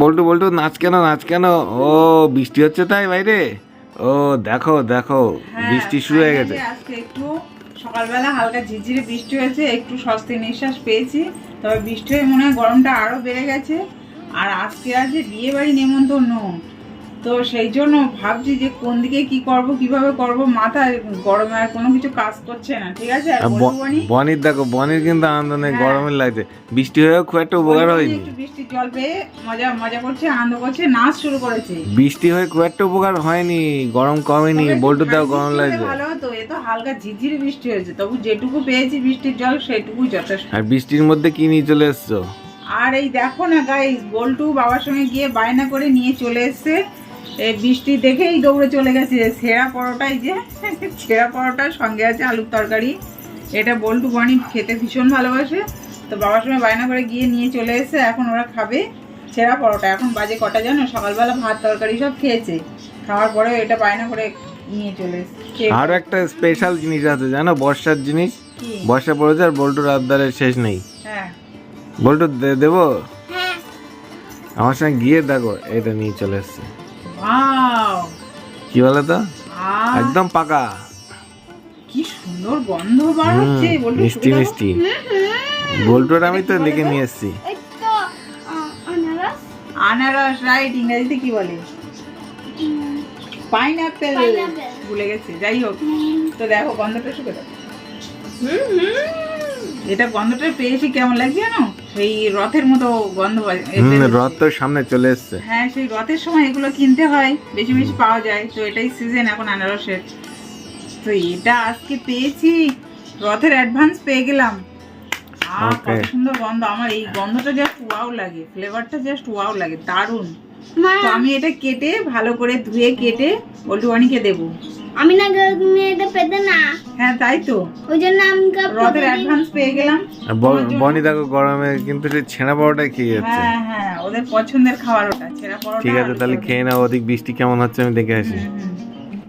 বল্টু বল্টু নাচ কেন নাচ কেন? ও বৃষ্টি হচ্ছে তাই বাইরে? ও দেখো দেখো হ্যাঁ, বৃষ্টি শুরু হয়ে গেছে। আজকে একটু সকালবেলা হালকা ঝিরঝিরে বৃষ্টি হয়েছে একটু স্বস্তি নিঃশ্বাস পেয়েছি তবে বৃষ্টি হয়ে মনে হয় গরমটা আরও বেড়ে গেছে। আর আজকে আছে বিয়ে বাড়ি নেমন্তন্ন তো সেই জন্য ভাবছি যে কোন দিকে কি করব কীভাবে করব মাথায় গরমে আর কোনো কিছু কাজ করছে না ঠিক আছে? আর আর বনি বনির দেখো বনির কিন্তু আনন্দ নেই হ্যাঁ। গরমের লাগছে বৃষ্টি হয়েও খুব একটা উপকার হয়নি। একটু বৃষ্টির জল পেয়ে মজা মজা করছে আনন্দ করছে নাচ শুরু করেছে। বৃষ্টি হয়ে খুব একটা উপকার হয়নি গরম কমেনি বল্টু দাও গরম লাগছে। ভালো হতো এ তো হালকা ঝিরঝিরে বৃষ্টি হয়েছে তবু যেটুকু পেয়েছি বৃষ্টির জল সেটুকুই যথেষ্ট। আর বৃষ্টির মধ্যে কি নিয়ে চলে এসছো? আর এই দেখো না গাইস বল্টু বাবার সঙ্গে গিয়ে বায়না করে নিয়ে চলে এসছে। এই বৃষ্টি দেখেই দৌড়ে চলে গেছে। সেরা পরোটাই যে সেরা পরোটার সঙ্গে আছে আলুর তরকারি। এটা বল্টু বনি খেতে ভীষণ ভালোবাসে। তো বাবার সঙ্গে বায়না করে গিয়ে নিয়ে চলে এসে এখন ওরা খাবে সেরা পরোটা। এখন বাজে কটা জানো? সকালবেলা ভাত তরকারি সব খেয়েছে। খাওয়ার পরেও এটা বায়না করে নিয়ে চলে এসছে। খেয়ে- আরও একটা স্পেশাল জিনিস আছে জানো? বর্ষার জিনিস। বর্ষা পড়েছে আর বল্টুর আবদারের শেষ নেই। হ্যাঁ। বল্টু দেবো? আমার সঙ্গে গিয়ে দেখো এটা নিয়ে চলে এসছে। কি বলে তো? একদম পাকা। কি সুন্দর গন্ধ বার হচ্ছে বল্টু মিষ্টি মিষ্টি। বল্টুর আমি তো লিখে নিয়ে এসেছি। আনারস। রাইট ইংরেজিতে কি বলে? পাইনাপেল. ভুলে গেছে যাই হোক। তো দেখো গন্ধটা শুকে দেখো এটা গন্ধটা পেয়েছি কেমন লাগছে জানো? সেই রথের মতো গন্ধ। রথ তোর সামনে চলে এসছে। হ্যাঁ সেই রথের সময় এগুলো কিনতে হয় বেশি বেশি পাওয়া যায় তো এটাই সিজন এখন আনারসের। তো এটা আজকে পেয়েছি রথের অ্যাডভান্স পেয়ে গেলাম। আহ কত সুন্দর গন্ধ আমার এই গন্ধটা জাস্ট ওয়াও লাগে ফ্লেভারটা জাস্ট ওয়াও লাগে দারুণ। তো আমি এটা কেটে ভালো করে ধুয়ে কেটে বল্টুয়ানিকে দেবো। আমি না তুমি এটা পেতে না। হ্যাঁ তাই তো। ওই জন্য আমি রথের অ্যাডভান্স পেয়ে গেলাম। বনি দেখো গরমে কিন্তু সেই ছেঁড়া পাওয়াটাই খেয়ে যাচ্ছে। হ্যাঁ হ্যাঁ ওদের পছন্দের খাবার ওটা ছেঁড়া ঠিক আছে তাহলে খেয়ে নাও ওদিক বৃষ্টি কেমন হচ্ছে আমি দেখে আসি।